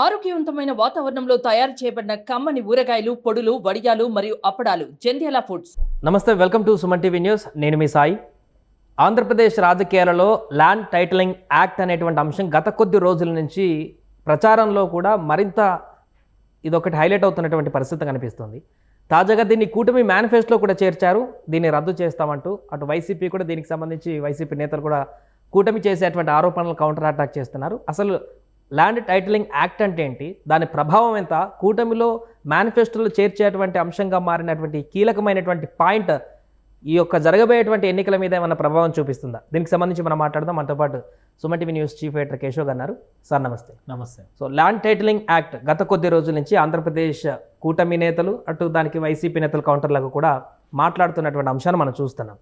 ఆరోగ్యవంతమైన వాతావరణంలో తయారు చేయబడిన కమ్మని ఊరగాయలు పొడులు వడియాలు మరియు అప్పడాలు. జంధ్యాల ఫుడ్స్. నమస్తే welcome to Suman TV news. నేను మీ సాయి. ఆంధ్రప్రదేశ్ రాజకీయాలలో ల్యాండ్ టైటిలింగ్ యాక్ట్ అనేటువంటి అంశం గత కొద్ది రోజుల నుంచి ప్రచారంలో కూడా మరింత ఇదొకటి హైలైట్ అవుతున్నటువంటి పరిస్థితి కనిపిస్తుంది. తాజాగా దీన్ని కూటమి మేనిఫెస్టోలో కూడా చేర్చారు. దీన్ని రద్దు చేస్తామంటూ అటు వైసీపీ కూడా దీనికి సంబంధించి వైసీపీ నేతలు కూడా కూటమి చేసేటువంటి ఆరోపణలు కౌంటర్ అటాక్ చేస్తున్నారు. అసలు ల్యాండ్ టైటిలింగ్ యాక్ట్ అంటే ఏంటి? దాని ప్రభావం ఎంత? కూటమిలో మేనిఫెస్టోలో చేర్చేటువంటి అంశంగా మారినటువంటి కీలకమైనటువంటి పాయింట్ ఈ యొక్క జరగబోయేటువంటి ఎన్నికల మీద ఏమైనా ప్రభావం చూపిస్తుందా? దీనికి సంబంధించి మనం మాట్లాడదాం. మనతో పాటు Suman TV news chief editor Keshav గారు ఉన్నారు. సార్ నమస్తే. నమస్తే. సో ల్యాండ్ టైటిలింగ్ యాక్ట్ గత కొద్ది రోజుల నుంచి ఆంధ్రప్రదేశ్ కూటమి నేతలు అటు దానికి వైసీపీ నేతల కౌంటర్లకు కూడా మాట్లాడుతున్నటువంటి అంశాన్ని మనం చూస్తున్నాం.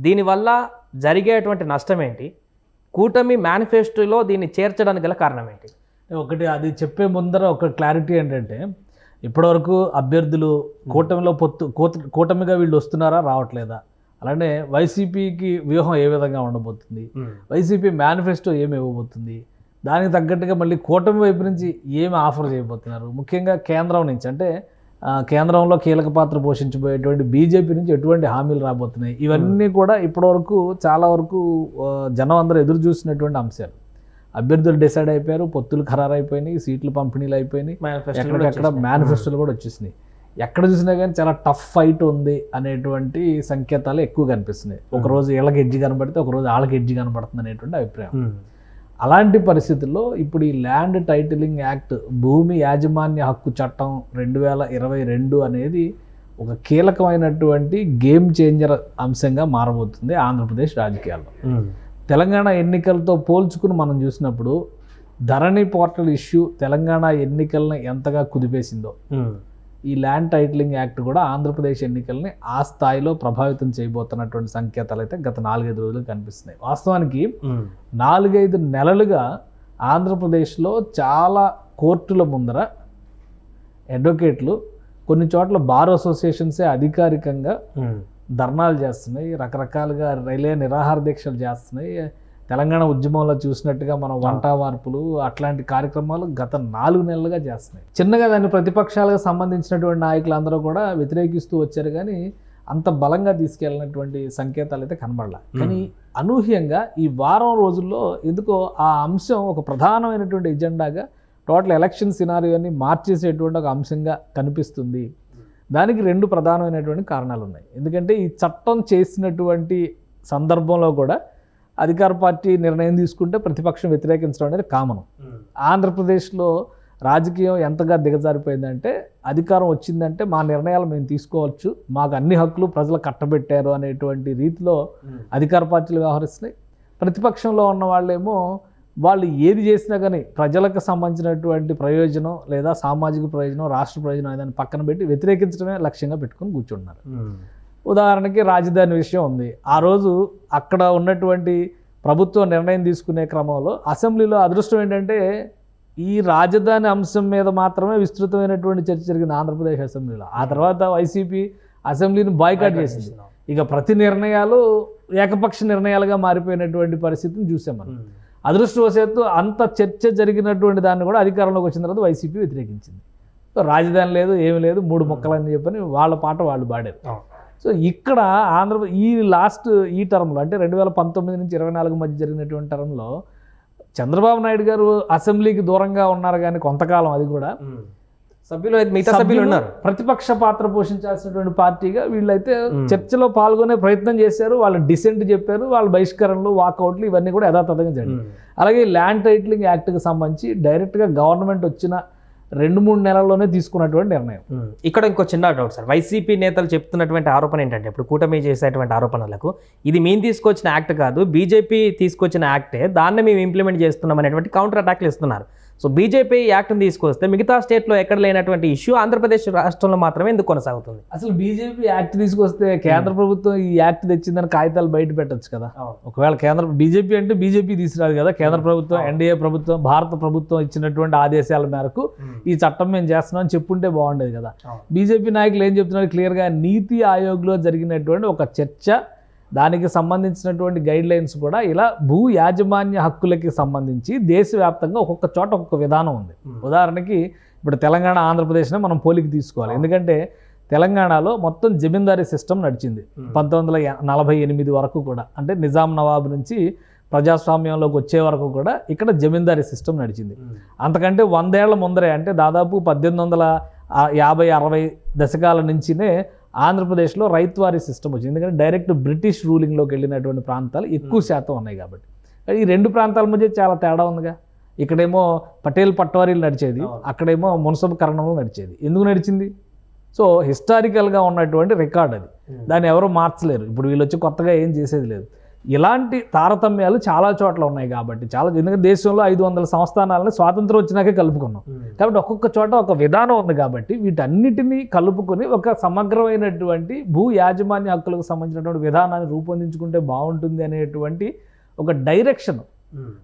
దీనివల్ల జరిగేటువంటి నష్టం ఏంటి? కూటమి మేనిఫెస్టోలో దీన్ని చేర్చడానికి గల కారణం ఏంటి ఒకటి అది చెప్పే ముందర ఒక క్లారిటీ ఏంటంటే ఇప్పటివరకు అభ్యర్థులు కూటమిలో పొత్తు కూటమిగా వీళ్ళు వస్తున్నారా రావట్లేదా? అలానే వైసీపీకి వ్యూహం ఏ విధంగా ఉండబోతుంది? వైసీపీ మేనిఫెస్టో ఏమి ఇవ్వబోతుంది? దానికి తగ్గట్టుగా మళ్ళీ కూటమి వైపు నుంచి ఏమి ఆఫర్ చేయబోతున్నారు? ముఖ్యంగా కేంద్రం నుంచి. అంటే కేంద్రంలో కీలక పాత్ర పోషించబోయేటువంటి బీజేపీ నుంచి ఎటువంటి హామీలు రాబోతున్నాయి? ఇవన్నీ కూడా ఇప్పటివరకు చాలా వరకు జనం అందరూ ఎదురు చూసినటువంటి అంశాలు. అభ్యర్థులు డిసైడ్ అయిపోయారు పొత్తులు ఖరారు అయిపోయినాయి సీట్లు పంపిణీలు అయిపోయినాయి. ఎక్కడికక్కడ మేనిఫెస్టోలు కూడా వచ్చేసినాయి. ఎక్కడ చూసినా కానీ చాలా టఫ్ ఫైట్ ఉంది అనేటువంటి సంకేతాలు ఎక్కువ కనిపిస్తున్నాయి. ఒక రోజు వీళ్ళకి ఎడ్జి కనబడితే ఒక రోజు వాళ్ళకి ఎడ్జి కనబడుతుంది అనేటువంటి అభిప్రాయం. అలాంటి పరిస్థితుల్లో ఇప్పుడు ఈ ల్యాండ్ టైటిలింగ్ యాక్ట్ భూమి యాజమాన్య హక్కు చట్టం రెండు వేల ఇరవై రెండు అనేది ఒక కీలకమైనటువంటి గేమ్ చేంజర్ అంశంగా మారబోతుంది ఆంధ్రప్రదేశ్ రాజకీయాల్లో. తెలంగాణ ఎన్నికలతో పోల్చుకుని మనం చూసినప్పుడు ధరణి పోర్టల్ ఇష్యూ తెలంగాణ ఎన్నికల్ని ఎంతగా కుదిపేసిందో. ఈ ల్యాండ్ టైటిలింగ్ యాక్ట్ కూడా ఆంధ్రప్రదేశ్ ఎన్నికల్ని ఆ స్థాయిలో ప్రభావితం చేయబోతున్నటువంటి సంకేతాలు అయితే గత నాలుగైదు రోజులు కనిపిస్తున్నాయి. వాస్తవానికి నాలుగైదు నెలలుగా ఆంధ్రప్రదేశ్లో చాలా కోర్టుల ముందర అడ్వకేట్లు కొన్ని చోట్ల బార్ అసోసియేషన్సే అధికారికంగా ధర్నాలు చేస్తున్నాయి రకరకాలుగా రైలే నిరాహార దీక్షలు చేస్తున్నాయి తెలంగాణ ఉద్యమంలో చూసినట్టుగా మనం వంట మార్పులు అట్లాంటి కార్యక్రమాలు గత నాలుగు నెలలుగా చేస్తున్నాయి. చిన్నగా దాన్ని ప్రతిపక్షాలకు సంబంధించినటువంటి నాయకులు అందరూ కూడా వ్యతిరేకిస్తూ వచ్చారు కానీ అంత బలంగా తీసుకెళ్ళినటువంటి సంకేతాలు అయితే కనబడలా. కానీ అనూహ్యంగా ఈ వారం రోజుల్లో ఎందుకో ఆ అంశం ఒక ప్రధానమైనటువంటి ఎజెండాగా టోటల్ ఎలక్షన్ సినారియోని మార్చేసేటువంటి ఒక అంశంగా కనిపిస్తుంది. దానికి రెండు ప్రధానమైనటువంటి కారణాలు ఉన్నాయి ఎందుకంటే ఈ చట్టం చేసినటువంటి సందర్భంలో కూడా అధికార పార్టీ నిర్ణయం తీసుకుంటే ప్రతిపక్షం వ్యతిరేకించడం అనేది కామన్. ఆంధ్రప్రదేశ్లో రాజకీయం ఎంతగా దిగజారిపోయిందంటే అధికారం వచ్చిందంటే మా నిర్ణయాలు మేము తీసుకోవచ్చు మాకు అన్ని హక్కులు ప్రజలు కట్టబెట్టారు అనేటువంటి రీతిలో అధికార పార్టీలు వ్యవహరిస్తున్నాయి. ప్రతిపక్షంలో ఉన్న వాళ్ళేమో వాళ్ళు ఏది చేసినా కానీ ప్రజలకు సంబంధించినటువంటి ప్రయోజనం లేదా సామాజిక ప్రయోజనం రాష్ట్ర ప్రయోజనం ఏదైనా పక్కన పెట్టి వ్యతిరేకించడమే లక్ష్యంగా పెట్టుకొని కూర్చుంటున్నారు. ఉదాహరణకి రాజధాని విషయం ఉంది. ఆ రోజు అక్కడ ఉన్నటువంటి ప్రభుత్వం నిర్ణయం తీసుకునే క్రమంలో అసెంబ్లీలో అదృష్టం ఏంటంటే ఈ రాజధాని అంశం మీద మాత్రమే విస్తృతమైనటువంటి చర్చ జరిగింది ఆంధ్రప్రదేశ్ అసెంబ్లీలో. ఆ తర్వాత వైసీపీ అసెంబ్లీని బాయ్కాట్ చేసింది. ఇక ప్రతి నిర్ణయాలు ఏకపక్ష నిర్ణయాలుగా మారిపోయినటువంటి పరిస్థితిని చూసాం మనం అదృష్టవశాత్తు అంత చర్చ జరిగినటువంటి దాన్ని కూడా అధికారంలోకి వచ్చిన తర్వాత వైసీపీ వ్యతిరేకించింది. సో రాజధాని లేదు ఏమీ లేదు మూడు మొక్కలని చెప్పని వాళ్ళ పాట వాళ్ళు పాడారు. సో ఇక్కడ ఆంధ్ర ఈ లాస్ట్ ఈ టర్మ్లో అంటే రెండు వేల పంతొమ్మిది నుంచి ఇరవై నాలుగు మధ్య జరిగినటువంటి టర్మ్లో చంద్రబాబు నాయుడు గారు అసెంబ్లీకి దూరంగా ఉన్నారు కానీ కొంతకాలం అది కూడా. సభ్యులు మిగతా సభ్యులు ఉన్నారు. ప్రతిపక్ష పాత్ర పోషించాల్సినటువంటి పార్టీగా వీళ్ళైతే చర్చలో పాల్గొనే ప్రయత్నం చేశారు. వాళ్ళు డిసెంట్ చెప్పారు. వాళ్ళ బహిష్కరణలు వాకౌట్లు ఇవన్నీ కూడా యథాతథంగా జరిగాయి. అలాగే ల్యాండ్ టైటిలింగ్ యాక్ట్కి సంబంధించి డైరెక్ట్గా గవర్నమెంట్ వచ్చిన రెండు మూడు నెలల్లోనే తీసుకున్నటువంటి నిర్ణయం. ఇక్కడ ఇంకో చిన్న డౌట్ సార్ వైసీపీ నేతలు చెప్తున్నటువంటి ఆరోపణ ఏంటంటే ఇప్పుడు కూటమి చేసేటువంటి ఆరోపణలకు ఇది మేము తీసుకొచ్చిన యాక్ట్ కాదు బీజేపీ తీసుకొచ్చిన యాక్టే దాన్ని మేము ఇంప్లిమెంట్ చేస్తున్నాం అనేటువంటి కౌంటర్ అటాక్లు ఇస్తున్నారు. సో బీజేపీ యాక్ట్ని తీసుకొస్తే మిగతా స్టేట్లో ఎక్కడ లేనటువంటి ఇష్యూ ఆంధ్రప్రదేశ్ రాష్ట్రంలో మాత్రమే ఎందుకు కొనసాగుతుంది? అసలు బీజేపీ యాక్ట్ తీసుకొస్తే కేంద్ర ప్రభుత్వం ఈ యాక్ట్ తెచ్చిందని కాగితాలు బయట పెట్టొచ్చు కదా. ఒకవేళ కేంద్ర బీజేపీ అంటే బీజేపీ తీసుకురాదు కదా. కేంద్ర ప్రభుత్వం ఎన్డీఏ ప్రభుత్వం భారత ప్రభుత్వం ఇచ్చినటువంటి ఆదేశాల మేరకు ఈ చట్టం మేము చేస్తున్నాం అని చెప్పుంటే బాగుండేది కదా. బీజేపీ నాయకులు ఏం చెప్తున్నారు? క్లియర్గా నీతి ఆయోగ్లో జరిగినటువంటి ఒక చర్చ దానికి సంబంధించినటువంటి గైడ్ లైన్స్ కూడా ఇలా భూ యాజమాన్య హక్కులకి సంబంధించి దేశవ్యాప్తంగా ఒక్కొక్క చోట ఒక్కొక్క విధానం ఉంది. ఉదాహరణకి ఇప్పుడు తెలంగాణ ఆంధ్రప్రదేశ్నే మనం పోలికి తీసుకోవాలి. ఎందుకంటే తెలంగాణలో మొత్తం జమీందారీ సిస్టమ్ నడిచింది. పంతొమ్మిది వందల నలభై ఎనిమిది వరకు కూడా. అంటే నిజాం నవాబ్ నుంచి ప్రజాస్వామ్యంలోకి వచ్చే వరకు కూడా ఇక్కడ జమీందారీ సిస్టమ్ నడిచింది. అంతకంటే వందేళ్ళ ముందరే అంటే దాదాపు పద్దెనిమిది వందల యాభై అరవై దశకాల నుంచినే ఆంధ్రప్రదేశ్లో రైతువారీ సిస్టమ్ వచ్చింది. ఎందుకంటే డైరెక్ట్ బ్రిటిష్ రూలింగ్లోకి వెళ్ళినటువంటి ప్రాంతాలు ఎక్కువ శాతం ఉన్నాయి కాబట్టి. ఈ రెండు ప్రాంతాల మధ్య చాలా తేడా ఉందిగా. ఇక్కడేమో పటేల్ పట్వారీలు నడిచేది. అక్కడేమో మున్సబ్ కరణంలో నడిచేది. ఎందుకు నడిచింది? సో హిస్టారికల్గా ఉన్నటువంటి రికార్డ్ అది. దాన్ని ఎవరు మార్చలేరు. ఇప్పుడు వీళ్ళు వచ్చి కొత్తగా ఏం చేసేది లేదు. ఇలాంటి తారతమ్యాలు చాలా చోట్ల ఉన్నాయి కాబట్టి చాలా ఎందుకంటే దేశంలో ఐదు వందల సంస్థానాలని స్వాతంత్రం వచ్చినాకే కలుపుకున్నాం. కాబట్టి ఒక్కొక్క చోట ఒక విధానం ఉంది కాబట్టి వీటన్నిటినీ కలుపుకొని ఒక సమగ్రమైనటువంటి భూ యాజమాన్య హక్కులకు సంబంధించినటువంటి విధానాన్ని రూపొందించుకుంటే బాగుంటుంది అనేటువంటి ఒక డైరెక్షన్.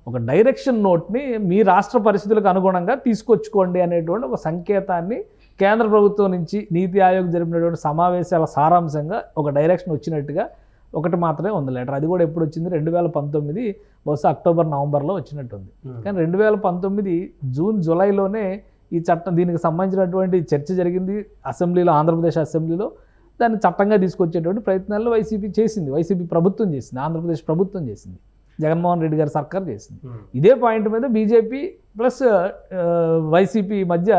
ఒక డైరెక్షన్ నోట్ని మీ రాష్ట్ర పరిస్థితులకు అనుగుణంగా తీసుకొచ్చుకోండి అనేటువంటి ఒక సంకేతాన్ని కేంద్ర ప్రభుత్వం నుంచి నీతి ఆయోగ్ జరిపినటువంటి సమావేశాల సారాంశంగా ఒక డైరెక్షన్ వచ్చినట్టుగా ఒకటి మాత్రమే ఉంది లెటర్. అది కూడా ఎప్పుడు వచ్చింది రెండు వేల పంతొమ్మిది బహుశా అక్టోబర్ నవంబర్లో వచ్చినట్టుంది. కానీ రెండు వేల పంతొమ్మిది జూన్ జూలైలోనే ఈ చట్టం దీనికి సంబంధించినటువంటి చర్చ జరిగింది అసెంబ్లీలో ఆంధ్రప్రదేశ్ అసెంబ్లీలో. దాన్ని చట్టంగా తీసుకొచ్చేటువంటి ప్రయత్నాలు వైసీపీ చేసింది. వైసీపీ ప్రభుత్వం చేసింది. ఆంధ్రప్రదేశ్ ప్రభుత్వం చేసింది. జగన్మోహన్ రెడ్డి గారి సర్కార్ చేసింది. ఇదే పాయింట్ మీద బీజేపీ ప్లస్ వైసీపీ మధ్య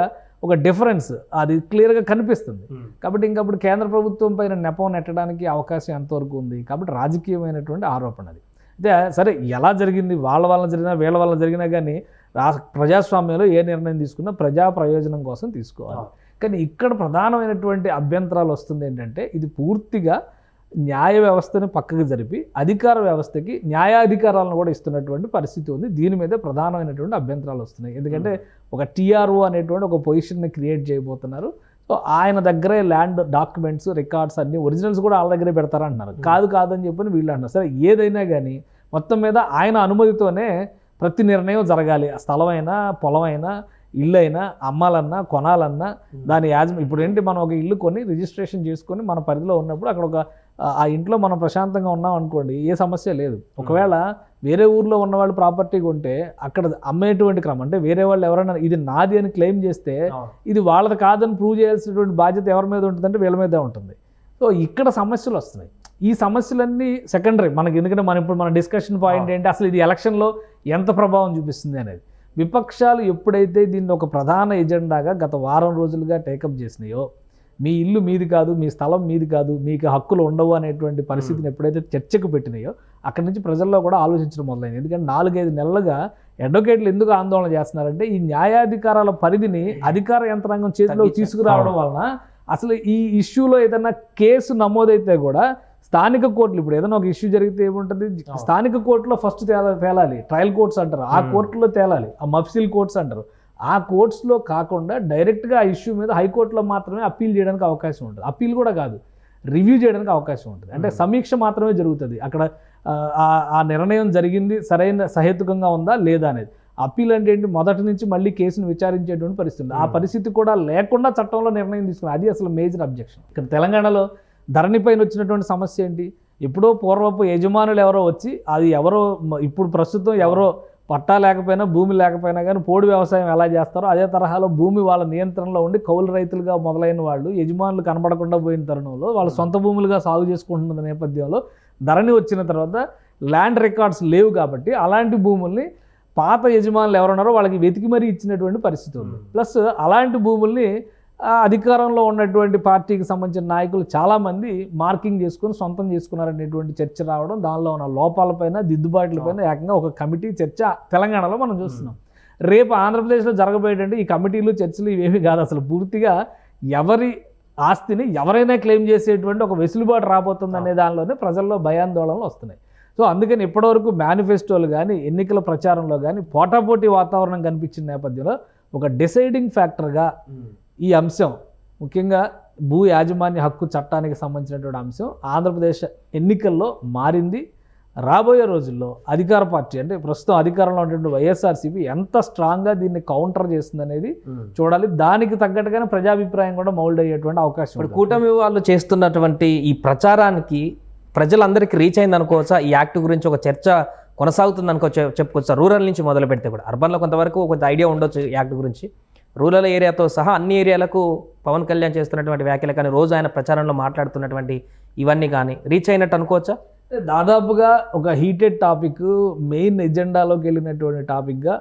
ఒక డిఫరెన్స్ అది క్లియర్గా కనిపిస్తుంది. కాబట్టి ఇంకప్పుడు కేంద్ర ప్రభుత్వం పైన నెపం నెట్టడానికి అవకాశం ఎంతవరకు ఉంది? కాబట్టి రాజకీయమైనటువంటి ఆరోపణ అది. అయితే సరే ఎలా జరిగింది? వాళ్ళ వల్ల జరిగినా వీళ్ళ వల్ల జరిగినా కానీ రా ప్రజాస్వామ్యంలో ఏ నిర్ణయం తీసుకున్నా ప్రజా ప్రయోజనం కోసం తీసుకోవాలి. కానీ ఇక్కడ ప్రధానమైనటువంటి అభ్యంతరాలు వస్తుంది ఏంటంటే ఇది పూర్తిగా న్యాయ వ్యవస్థని పక్కకు జరిపి అధికార వ్యవస్థకి న్యాయాధికారాలను కూడా ఇస్తున్నటువంటి పరిస్థితి ఉంది. దీని మీద ప్రధానమైనటువంటి అభ్యంతరాలు వస్తున్నాయి. ఎందుకంటే ఒక టీఆర్ఓ అనేటువంటి ఒక పొజిషన్ని క్రియేట్ చేయబోతున్నారు. సో ఆయన దగ్గరే ల్యాండ్ డాక్యుమెంట్స్ రికార్డ్స్ అన్ని ఒరిజినల్స్ కూడా వాళ్ళ దగ్గరే పెడతారంటున్నారు. కాదు కాదని చెప్పని వీళ్ళు అంటున్నారు. సరే ఏదైనా కానీ మొత్తం మీద ఆయన అనుమతితోనే ప్రతి నిర్ణయం జరగాలి. ఆ స్థలమైనా పొలమైనా ఇల్లు అయినా అమ్మాలన్నా కొనాలన్నా దాని యాజమ ఇప్పుడు ఏంటి మనం ఒక ఇల్లు కొని రిజిస్ట్రేషన్ చేసుకొని మన పరిధిలో ఉన్నప్పుడు అక్కడ ఒక ఆ- ఇంట్లో మనం ప్రశాంతంగా ఉన్నాం అనుకోండి ఏ సమస్య లేదు. ఒకవేళ వేరే ఊర్లో ఉన్న వాళ్ళు ప్రాపర్టీ కొంటే అక్కడ అమ్మేటువంటి క్రమం అంటే వేరే వాళ్ళు ఎవరైనా ఇది నాది అని క్లెయిమ్ చేస్తే ఇది వాళ్ళది కాదని ప్రూవ్ చేయాల్సినటువంటి బాధ్యత ఎవరి మీద ఉంటుందంటే వీళ్ళ మీదే ఉంటుంది. సో ఇక్కడ సమస్యలు వస్తున్నాయి. ఈ సమస్యలన్నీ సెకండరీ మనకి ఎందుకంటే మనం ఇప్పుడు మన డిస్కషన్ పాయింట్ ఏంటి? అసలు ఇది ఎలక్షన్లో ఎంత ప్రభావం చూపిస్తుంది అనేది. విపక్షాలు ఎప్పుడైతే దీన్ని ఒక ప్రధాన ఎజెండాగా గత వారం రోజులుగా టేకప్ చేసినాయో మీ ఇల్లు మీది కాదు మీ స్థలం మీది కాదు మీకు హక్కులు ఉండవు అనేటువంటి పరిస్థితిని ఎప్పుడైతే చర్చకు పెట్టినాయో అక్కడి నుంచి ప్రజల్లో కూడా ఆలోచించడం మొదలైంది. ఎందుకంటే నాలుగైదు నెలలుగా అడ్వకేట్లు ఎందుకు ఆందోళన చేస్తున్నారంటే ఈ న్యాయాధికారాల పరిధిని అధికార యంత్రాంగం చేతిలోకి తగ్గించారు. తీసుకురావడం వలన అసలు ఈ ఇష్యూలో ఏదైనా కేసు నమోదైతే కూడా స్థానిక కోర్టులు ఇప్పుడు ఏదైనా ఒక ఇష్యూ జరిగితే ఏముంటుంది. స్థానిక కోర్టులో ఫస్ట్ తేలా తేలాలి. ట్రయల్ కోర్ట్స్ అంటారు. ఆ. కోర్టులో తేలాలి. ఆ మఫ్సిల్ కోర్ట్స్ అంటారు. ఆ కోర్ట్స్లో కాకుండా డైరెక్ట్గా ఆ ఇష్యూ మీద హైకోర్టులో మాత్రమే అప్పీల్ చేయడానికి అవకాశం ఉంటుంది. అప్పీల్ కూడా కాదు. రివ్యూ చేయడానికి అవకాశం ఉంటుంది. అంటే. సమీక్ష మాత్రమే జరుగుతుంది. అక్కడ ఆ, నిర్ణయం జరిగింది సరైన సహేతుకంగా ఉందా లేదా అనేది. అప్పీల్ అంటే ఏంటి? మొదటి నుంచి మళ్ళీ కేసును విచారించేటువంటి పరిస్థితి. ఆ. పరిస్థితి కూడా లేకుండా చట్టంలో నిర్ణయం తీసుకున్నారు. అది అసలు మేజర్ అబ్జెక్షన్. ఇక్కడ తెలంగాణలో ధరణి పైన వచ్చినటువంటి సమస్య ఏంటి? ఎప్పుడో పూర్వపు యజమానులు ఎవరో వచ్చి అది ఎవరో ఇప్పుడు ప్రస్తుతం ఎవరో పట్టా లేకపోయినా భూమి లేకపోయినా కానీ పోడు వ్యవసాయం ఎలా చేస్తారో అదే తరహాలో భూమి వాళ్ళ నియంత్రణలో ఉండి కౌలు రైతులుగా మొదలైన వాళ్ళు యజమానులు కనబడకుండా పోయిన తరుణంలో వాళ్ళ సొంత భూములుగా సాగు చేసుకుంటున్న నేపథ్యంలో ధరణి వచ్చిన తర్వాత ల్యాండ్ రికార్డ్స్ లేవు కాబట్టి అలాంటి భూముల్ని పాత యజమానులు ఎవరున్నారో వాళ్ళకి వెతికి మరీ ఇచ్చినటువంటి పరిస్థితి ఉంది. ప్లస్ అలాంటి భూముల్ని అధికారంలో ఉన్నటువంటి పార్టీకి సంబంధించిన నాయకులు చాలామంది మార్కింగ్ చేసుకుని సొంతం చేసుకున్నారనేటువంటి చర్చ రావడం దానిలో ఉన్న లోపాలపైన దిద్దుబాట్లపైన ఏకంగా ఒక కమిటీ చర్చ తెలంగాణలో మనం చూస్తున్నాం. రేపు ఆంధ్రప్రదేశ్లో జరగబోయేటంటే ఈ కమిటీలు చర్చలు ఇవేవి కాదు అసలు. పూర్తిగా ఎవరి ఆస్తిని ఎవరైనా క్లెయిమ్ చేసేటువంటి ఒక వెసులుబాటు రాబోతుంది అనే దానిలోనే ప్రజల్లో భయాందోళనలు వస్తున్నాయి. సో అందుకని ఇప్పటివరకు మేనిఫెస్టోలు కానీ ఎన్నికల ప్రచారంలో కానీ పోటాపోటీ వాతావరణం కనిపించిన నేపథ్యంలో ఒక డిసైడింగ్ ఫ్యాక్టర్గా ఈ అంశం ముఖ్యంగా భూ యాజమాన్య హక్కు చట్టానికి సంబంధించినటువంటి అంశం ఆంధ్రప్రదేశ్ ఎన్నికల్లో మారింది. రాబోయే రోజుల్లో అధికార పార్టీ అంటే ప్రస్తుతం అధికారంలో ఉన్నటువంటి వైఎస్ఆర్సీపీ ఎంత స్ట్రాంగ్గా దీన్ని కౌంటర్ చేస్తుంది అనేది చూడాలి. దానికి తగ్గట్టుగానే ప్రజాభిప్రాయం కూడా మౌల్డ్ అయ్యేటువంటి అవకాశం ఇప్పుడు. కూటమి వాళ్ళు చేస్తున్నటువంటి ఈ ప్రచారానికి ప్రజలందరికీ రీచ్ అయింది అనుకోవచ్చా? ఈ యాక్ట్ గురించి ఒక చర్చ కొనసాగుతుంది అనుకో చెప్పుకోవచ్చా? రూరల్ నుంచి మొదలు పెడితే కూడా. అర్బన్లో కొంతవరకు కొంత ఐడియా ఉండొచ్చు ఈ యాక్ట్ గురించి. రూరల్ ఏరియాతో సహా అన్ని ఏరియాలకు పవన్ కళ్యాణ్ చేస్తున్నటువంటి వ్యాఖ్యలు కానీ రోజు ఆయన ప్రచారంలో మాట్లాడుతున్నటువంటి ఇవన్నీ కానీ రీచ్ అయినట్టు అనుకోవచ్చా? దాదాపుగా ఒక హీటెడ్ టాపిక్ మెయిన్ ఎజెండాలోకి వెళ్ళినటువంటి టాపిక్గా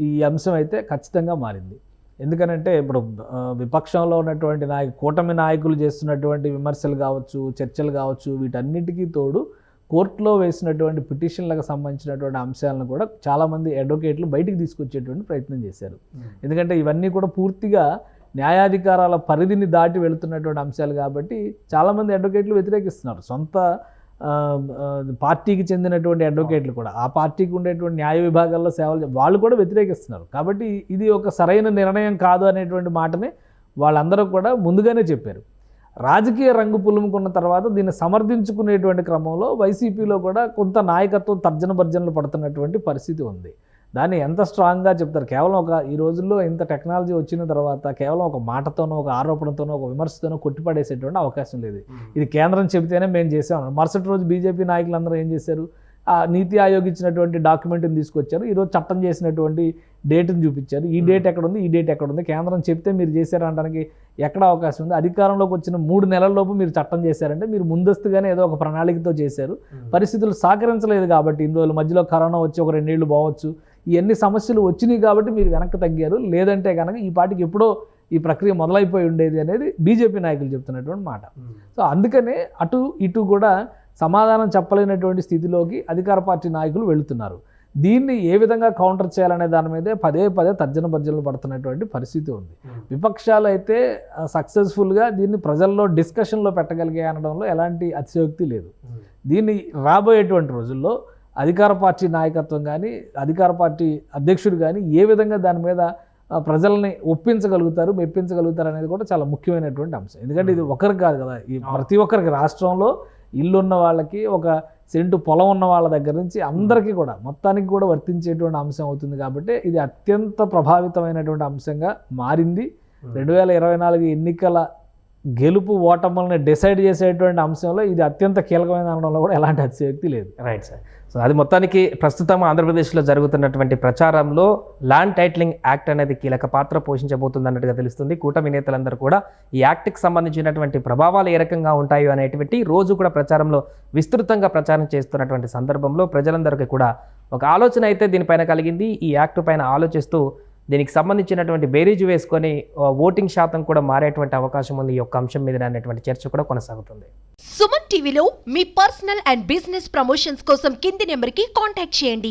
ఈ అంశం అయితే ఖచ్చితంగా మారింది. ఎందుకనంటే ఇప్పుడు విపక్షంలో ఉన్నటువంటి నాయకు కూటమి నాయకులు చేస్తున్నటువంటి విమర్శలు కావచ్చు చర్చలు కావచ్చు వీటన్నిటికీ తోడు కోర్టులో వేసినటువంటి పిటిషన్లకు సంబంధించినటువంటి అంశాలను కూడా చాలామంది అడ్వకేట్లు బయటికి తీసుకొచ్చేటువంటి ప్రయత్నం చేశారు. ఎందుకంటే ఇవన్నీ కూడా పూర్తిగా న్యాయాధికారాల పరిధిని దాటి వెళుతున్నటువంటి అంశాలు కాబట్టి చాలామంది అడ్వకేట్లు వ్యతిరేకిస్తున్నారు. సొంత పార్టీకి చెందినటువంటి అడ్వకేట్లు కూడా. ఆ పార్టీకి ఉండేటువంటి న్యాయ విభాగాల్లో సేవలు వాళ్ళు కూడా వ్యతిరేకిస్తున్నారు. కాబట్టి ఇది ఒక సరైన నిర్ణయం కాదు అనేటువంటి మాటని వాళ్ళందరూ కూడా ముందుగానే చెప్పారు. రాజకీయ రంగు పులుముకున్న తర్వాత దీన్ని సమర్థించుకునేటువంటి క్రమంలో వైసీపీలో కూడా కొంత నాయకత్వం తర్జన భర్జనలు పడుతున్నటువంటి పరిస్థితి ఉంది. దాన్ని ఎంత స్ట్రాంగ్గా చెప్తారు? కేవలం ఒక ఈ రోజుల్లో ఇంత టెక్నాలజీ వచ్చిన తర్వాత కేవలం ఒక మాటతోనో ఒక ఆరోపణతోనో ఒక విమర్శతోనో కొట్టిపడేసేటువంటి అవకాశం లేదు. ఇది కేంద్రం చెబితేనే మేము చేసాం. మరుసటి రోజు బీజేపీ నాయకులందరూ ఏం చేశారు? నీతి ఆయోగ్ ఇచ్చినటువంటి డాక్యుమెంట్ని తీసుకొచ్చారు. ఈరోజు చట్టం చేసినటువంటి డేట్ని చూపించారు. ఈ డేట్ ఎక్కడ ఉంది ఈ డేట్ ఎక్కడ ఉంది కేంద్రం చెప్తే మీరు చేశారనడానికి ఎక్కడ అవకాశం ఉంది? అధికారంలోకి వచ్చిన మూడు నెలల లోపు మీరు చట్టం చేశారంటే మీరు ముందస్తుగానే ఏదో ఒక ప్రణాళికతో చేశారు. పరిస్థితులు సహకరించలేదు కాబట్టి ఇన్ని రోజుల మధ్యలో కరోనా వచ్చి ఒక రెండేళ్ళు పోవచ్చు. ఇవన్నీ సమస్యలు వచ్చినాయి కాబట్టి మీరు వెనక్కి తగ్గారు. లేదంటే కనుక ఈ పాటికి ఎప్పుడో ఈ ప్రక్రియ మొదలైపోయి ఉండేది అనేది బీజేపీ నాయకులు చెప్తున్నటువంటి మాట. సో అందుకనే అటు ఇటు కూడా సమాధానం చెప్పలేనటువంటి స్థితిలోకి అధికార పార్టీ నాయకులు వెళుతున్నారు. దీన్ని ఏ విధంగా కౌంటర్ చేయాలనే దాని మీదే పదే పదే తర్జన భర్జనలు పడుతున్నటువంటి పరిస్థితి ఉంది. విపక్షాలు అయితే సక్సెస్ఫుల్గా దీన్ని ప్రజల్లో డిస్కషన్లో పెట్టగలిగే అనడంలో ఎలాంటి అతిశయోక్తి లేదు. దీన్ని రాబోయేటువంటి రోజుల్లో అధికార పార్టీ నాయకత్వం కానీ అధికార పార్టీ అధ్యక్షుడు కానీ ఏ విధంగా దాని మీద ప్రజల్ని ఒప్పించగలుగుతారు మెప్పించగలుగుతారు అనేది కూడా చాలా ముఖ్యమైనటువంటి అంశం. ఎందుకంటే ఇది ఒకరికి కాదు కదా ఈ ప్రతి ఒక్కరికి రాష్ట్రంలో ఇల్లు ఉన్న వాళ్ళకి ఒక సెంటు పొలం ఉన్న వాళ్ళ దగ్గర నుంచి అందరికీ కూడా మొత్తానికి కూడా వర్తించేటువంటి అంశం అవుతుంది కాబట్టి ఇది అత్యంత ప్రభావితమైనటువంటి అంశంగా మారింది. రెండు వేల ఇరవై నాలుగు ఎన్నికల గెలుపు ఓటములను డిసైడ్ చేసేటువంటి అంశంలో ఇది అత్యంత కీలకమైన అనడంలో కూడా ఎలాంటి అతిశయోక్తి లేదు. రైట్ సార్ సో అది మొత్తానికి ప్రస్తుతం ఆంధ్రప్రదేశ్లో జరుగుతున్నటువంటి ప్రచారంలో ల్యాండ్ టైటిలింగ్ యాక్ట్ అనేది కీలక పాత్ర పోషించబోతుంది అన్నట్టుగా తెలుస్తుంది. కూటమి నేతలందరూ కూడా ఈ యాక్ట్కి సంబంధించినటువంటి ప్రభావాలు ఏ రకంగా ఉంటాయో అనేటువంటి రోజు కూడా ప్రచారంలో విస్తృతంగా ప్రచారం చేస్తున్నటువంటి సందర్భంలో ప్రజలందరికీ కూడా ఒక ఆలోచన అయితే దీనిపైన కలిగింది. ఈ యాక్ట్ పైన ఆలోచిస్తూ దీనికి సంబంధించినటువంటి బేరీజు వేసుకొని ఓటింగ్ శాతం కూడా మారేటువంటి అవకాశం ఉంది. ఈ యొక్క అంశం మీద అనేటువంటి చర్చ కూడా కొనసాగుతుంది. సుమన్ టీవీలో మీ పర్సనల్ అండ్ బిజినెస్ ప్రమోషన్స్ కోసం కింది నెంబర్కి కాంటాక్ట్ చేయండి.